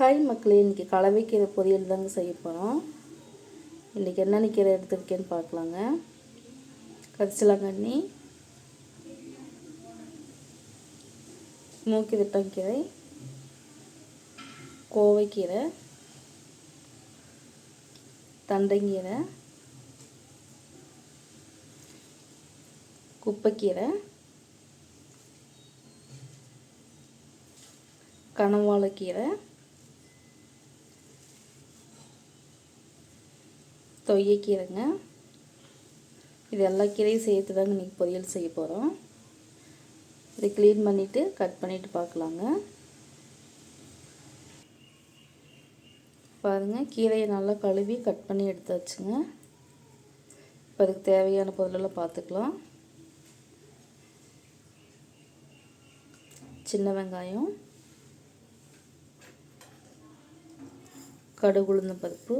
Hi மக்களே இன்றைக்கி கலவைக்கீரை பொரியல் தாங்க செய்ய போகிறோம் இன்றைக்கி என்னென்ன கீரை எடுத்துருக்கேன்னு பார்க்கலாங்க. கரிசலாங்கண்ணி மூக்கி திட்டங்கீரை கோவைக்கீரை தண்டங்கீரை குப்பைக்கீரை கனவாழைக்கீரை தொய்யக்கீரைங்க இது எல்லா கீரையும் சேர்த்து தாங்க இன்றைக்கி பொரியல் செய்ய போகிறோம் இதை க்ளீன் பண்ணிவிட்டு கட் பண்ணிவிட்டு பார்க்கலாங்க. பாருங்கள் கீரையை நல்லா கழுவி கட் பண்ணி எடுத்தாச்சுங்க. இப்போ அதுக்கு தேவையான பொருளெல்லாம் பார்த்துக்கலாம். சின்ன வெங்காயம் கடுகுளுந்த பருப்பு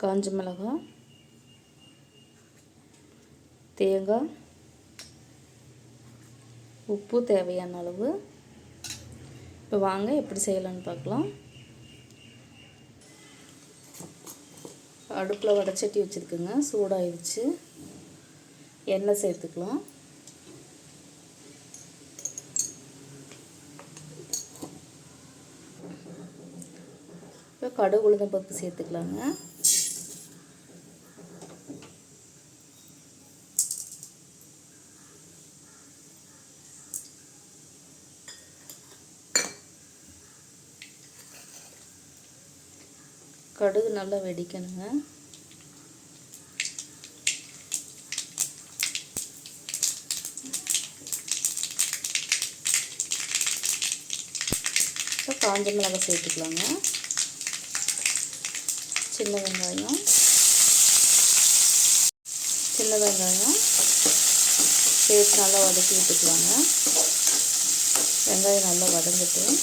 காஞ்ச மிளகாய் தேங்காய் உப்பு தேவையான அளவு. இப்போ வாங்க எப்படி செய்யலான்னு பார்க்கலாம். அடுப்பில் வடச்சட்டி வச்சுருக்குங்க சூடாகிடுச்சு எண்ணெய் சேர்த்துக்கலாம். இப்போ கடுகு உளுந்தம் பருப்பு சேர்த்துக்கலாங்க. கடுகு நல்லா வெடிக்கணுங்க. இப்போ காஞ்ச மிளகாய் சேர்த்துக்கலாங்க. சின்ன வெங்காயம். சின்ன வெங்காயம். சேர்த்து நல்லா வதக்கி விட்டுக்கலாங்க. வெங்காயம் நல்லா வதங்கட்டும்.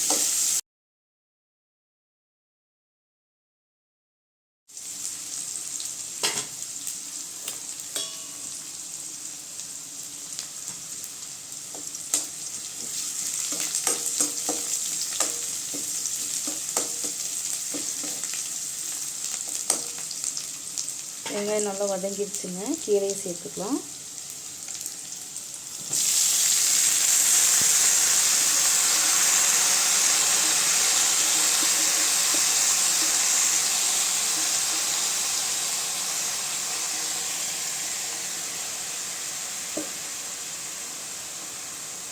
வெங்காயம் நல்லா வதங்கிடுச்சுங்க கீரையை சேர்த்துக்கலாம்.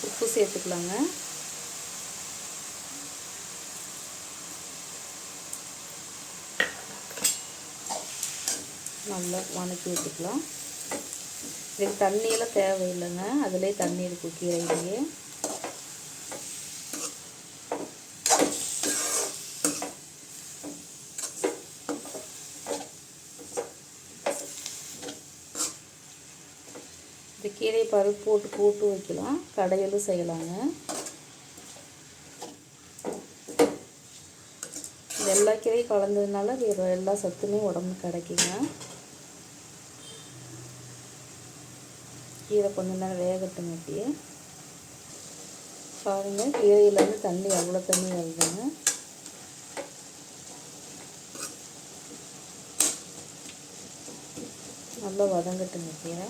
உப்பு சேர்த்துக்கலாங்க. நல்லா வணக்கி விட்டுக்கலாம் இதுக்கு தண்ணியெல்லாம் தேவையில்லைங்க. அதிலே தண்ணி இருக்கும் கீரையிலேயே இந்த கீரை பருப்பு போட்டு போட்டு வைக்கலாம். கடையிலும் செய்யலாங்க. எல்லா கீரையும் கலந்ததுனால எல்லா சத்துமே உடம்புக்கு கிடைக்குங்க. கீரை கொஞ்ச நேரம் வேகட்டும் அப்படியே. பாருங்கள் கீரையிலேருந்து தண்ணி எவ்வளோ தண்ணி வருதுங்க. நல்லா வதங்கட்டுங்க கீரை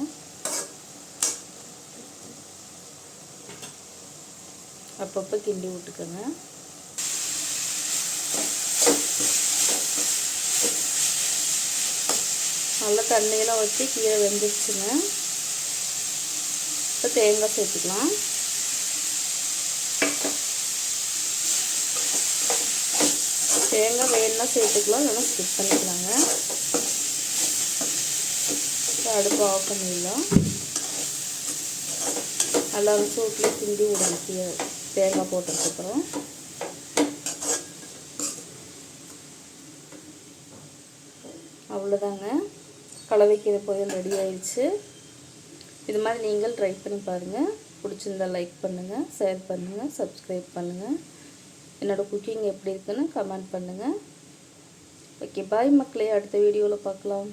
அப்பப்போ கிண்டி விட்டுக்கோங்க. நல்லா தண்ணியெல்லாம் வச்சு கீரை வெந்துருச்சுங்க. இப்போ தேங்காய் சேர்த்துக்கலாம். தேங்காய் வேணும்னா சேர்த்துக்கலாம் இல்லைன்னா ஸ்கிப் பண்ணிக்கலாங்க. அடுப்பு ஆஃப் பண்ணிடலாம். நல்லா சூட்டில் கிண்டி விடுங்க தேங்காய் போட்டதுக்கப்புறம் அவ்வளோதாங்க கலவைக்கீரை பொரியல் ரெடி ஆயிடுச்சு. இது மாதிரி நீங்கள் ட்ரை பண்ணி பாருங்கள் பிடிச்சிருந்தால் லைக் பண்ணுங்கள் ஷேர் பண்ணுங்கள் சப்ஸ்கிரைப் பண்ணுங்கள் என்னோடய குக்கிங் எப்படி இருக்குன்னு கமெண்ட் பண்ணுங்கள் ஓகே பாய் மக்களே. அடுத்த வீடியோவில் பார்க்கலாம்.